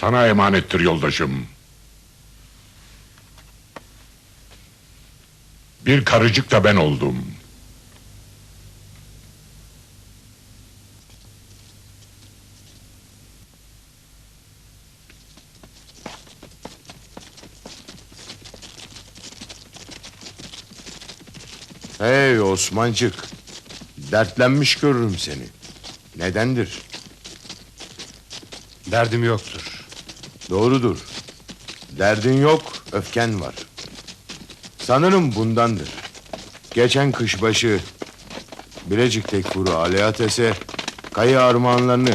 Sana emanettir yoldaşım. Bir karıcık da ben oldum. Hey Osmancık. Dertlenmiş görürüm seni. Nedendir? Derdim yoktur. Doğrudur. Derdin yok, öfken var. Sanırım bundandır. Geçen kışbaşı Bilecik Tekfuru Aleyates'e kayı armağanlarını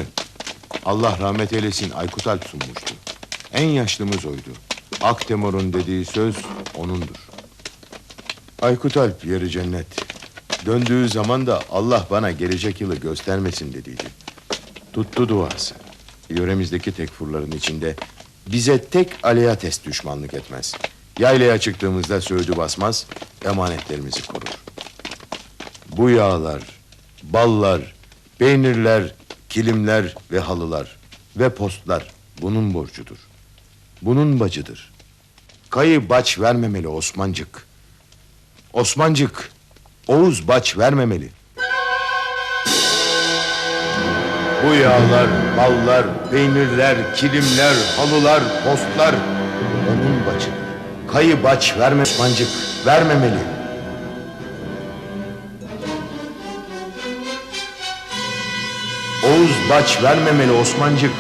Allah rahmet eylesin Aykut Alp sunmuştu. En yaşlımız oydu. Aktemor'un dediği söz onundur. Aykut Alp yeri cennet. Döndüğü zaman da Allah bana gelecek yılı göstermesin dediydi. Tuttu duası. Yöremizdeki tekfurların içinde bize tek Aleates düşmanlık etmez. Yaylaya çıktığımızda söğüdü basmaz, emanetlerimizi korur. Bu yağlar, ballar, peynirler, kilimler ve halılar ve postlar bunun borcudur. Bunun bacıdır. Kayı baç vermemeli Osmancık. Osmancık, Oğuz baç vermemeli. Bu yağlar, ballar, peynirler, kilimler, halılar, postlar onun bacı. Kayı baç verme Osmancık, vermemeli. Oğuz baç vermemeli Osmancık.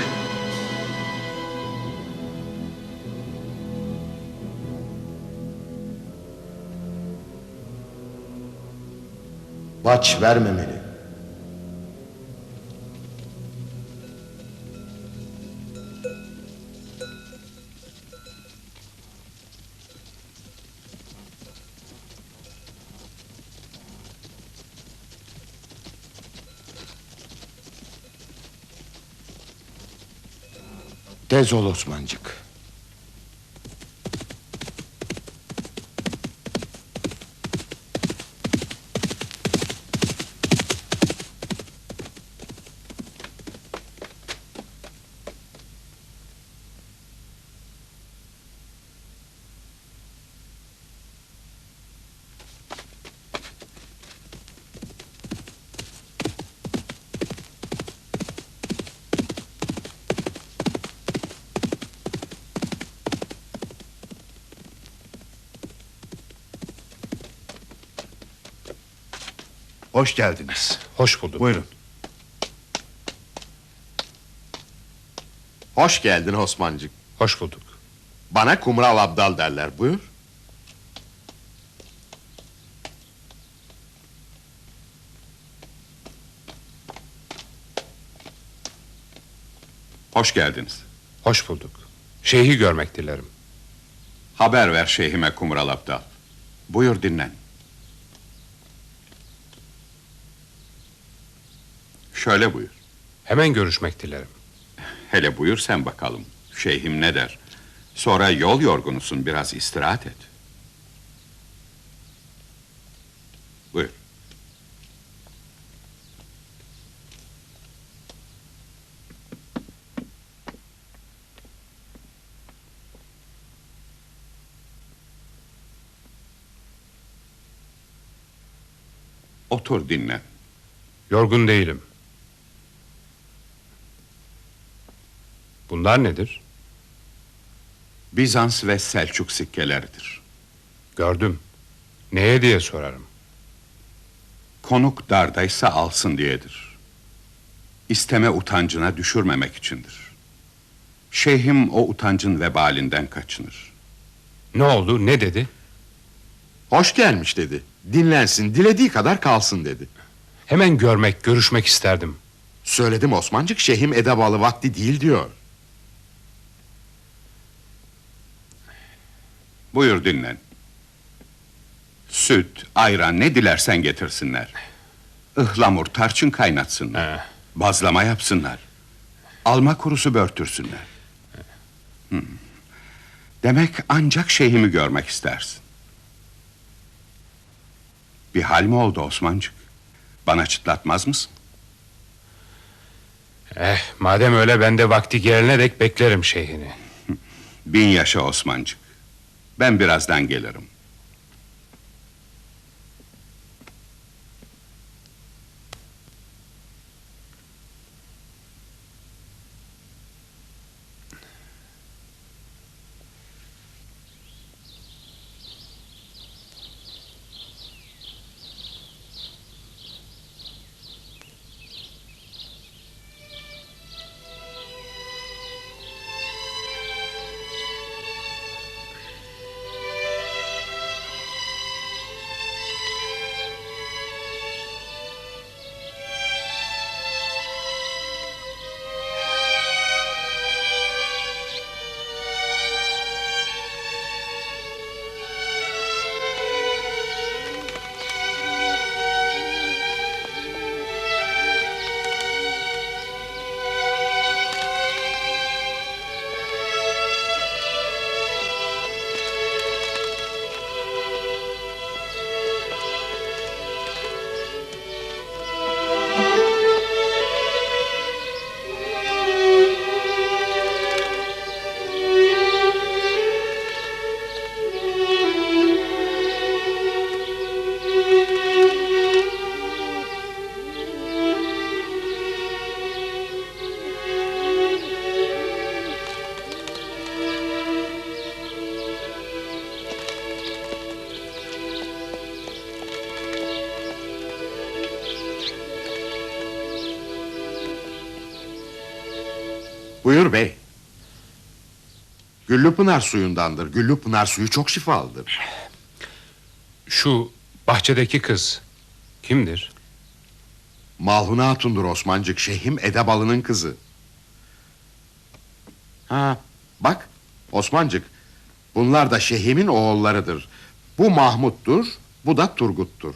Baç vermemeli. Tez ol Osmancık. Hoş geldiniz. Hoş bulduk. Buyurun. Hoş geldin Osmancık. Hoş bulduk. Bana Kumral Abdal derler. Buyur. Hoş geldiniz. Hoş bulduk. Şeyhi görmek dilerim. Haber ver şeyhime Kumral Abdal. Buyur dinlen. Şöyle buyur. Hemen görüşmek dilerim. Hele buyur sen bakalım. Şeyhim ne der? Sonra yol yorgunusun biraz istirahat et. Buyur. Otur dinle. Yorgun değilim. Bunlar nedir? Bizans ve Selçuk sikkeleridir. Gördüm. Neye diye sorarım. Konuk dardaysa alsın diyedir. İsteme utancına düşürmemek içindir. Şeyhim o utancın vebalinden kaçınır. Ne oldu? Ne dedi? Hoş gelmiş dedi. Dinlensin, dilediği kadar kalsın dedi. Hemen görmek, görüşmek isterdim. Söyledim Osmancık, şeyhim edebalı vakti değil diyor. Buyur dinlen. Süt, ayran ne dilersen getirsinler. Ihlamur, tarçın kaynatsınlar. He. Bazlama yapsınlar. Alma kurusu börtürsünler. Hmm. Demek ancak şeyhimi görmek istersin. Bir hal mi oldu Osmancık? Bana çıtlatmaz mısın? Eh, madem öyle ben de vakti gelene dek beklerim şeyhini. Bin yaşa Osmancık. Ben birazdan gelirim. Buyur bey. Güllüpınar suyundandır. Güllüpınar suyu çok şifalıdır. Şu bahçedeki kız kimdir? Malhun Hatun'dur Osmancık. Şeyhim Edebalı'nın kızı. Ha, bak Osmancık. Bunlar da şeyhimin oğullarıdır. Bu Mahmut'tur, bu da Turgut'tur.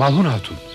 Malhun Hatun.